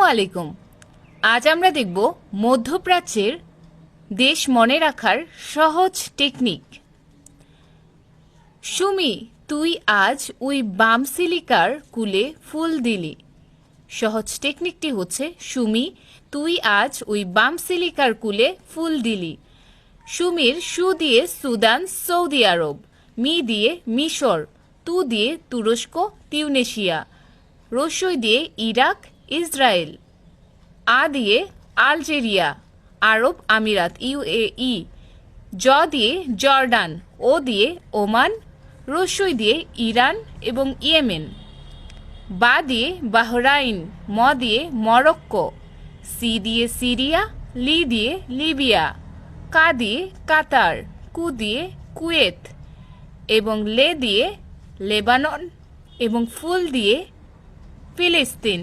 আসসালামু আলাইকুম। আজ আমরা দেখব মধ্যপ্রাচ্যের দেশ মনে রাখার সহজ টেকনিক। সুমি, তুই আজ ওই বামসিলিকার কুলে ফুল দিলি। সহজ টেকনিকটি হচ্ছে, সুমি, তুই আজ ওই বামসিলিকার কুলে ফুল দিলি। সুমির সু দিয়ে সুদান, সৌদি আরব, মি দিয়ে মিশর, তু দিয়ে তুরস্ক, তিউনেশিয়া রসই দিয়ে ইরাক ইসরায়েল আ দিয়ে আলজেরিয়া, আরব আমিরাত, ইউএই জ দিয়ে জর্ডান ও দিয়ে ওমান রসই দিয়ে ইরান এবং ইয়েমেন বা দিয়ে বাহরাইন ম দিয়ে মরক্কো সি দিয়ে সিরিয়া লি দিয়ে লিবিয়া কা দিয়ে কাতার কু দিয়ে কুয়েত এবং লে দিয়ে লেবানন এবং ফুল দিয়ে ফিলিস্তিন।